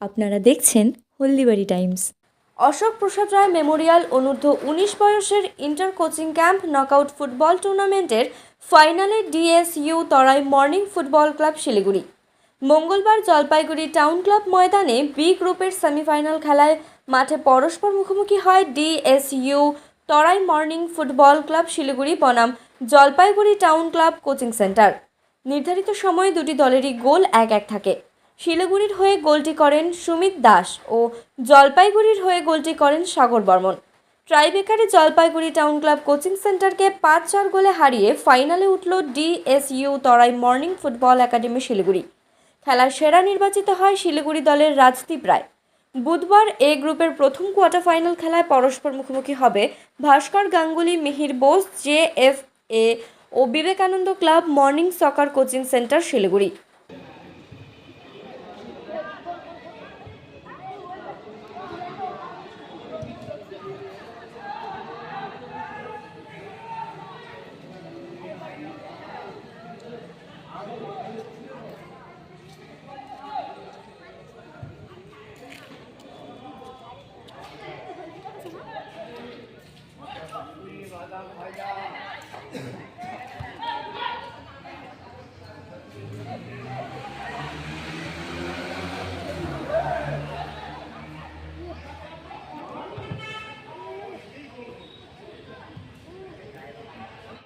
আপনারা দেখছেন Haldibari Times. Ashok Prasad Roy memorial অনূর্ধ্ব উনিশ বয়সের inter coaching camp knockout football টুর্নামেন্টের ফাইনালে DSU Terai morning football club Siliguri. মঙ্গলবার জলপাইগুড়ি টাউন ক্লাব ময়দানে বি গ্রুপের সেমিফাইনাল খেলায় মাঠে পরস্পর মুখোমুখি হয় DSU Terai morning football club Siliguri বনাম Jalpaiguri town club coaching centre. নির্ধারিত সময়ে দুটি দলেরই গোল এক এক থাকে। শিলিগুড়ির হয়ে গোলটি করেন সুমিত দাস ও জলপাইগুড়ির হয়ে গোলটি করেন সাগর বর্মন। ট্রাইবেকারে জলপাইগুড়ি টাউন ক্লাব কোচিং সেন্টারকে পাঁচ চার গোলে হারিয়ে ফাইনালে উঠল DSU Terai morning football academy Siliguri. খেলার সেরা নির্বাচিত হয় শিলিগুড়ি দলের রাজদীপ রায়। বুধবার এ গ্রুপের প্রথম কোয়ার্টার ফাইনাল খেলায় পরস্পর মুখোমুখি হবে Bhaskar Ganguly, Mihir Bose, J F A O Vivekananda club morning soccer coaching centre Siliguri. 回家。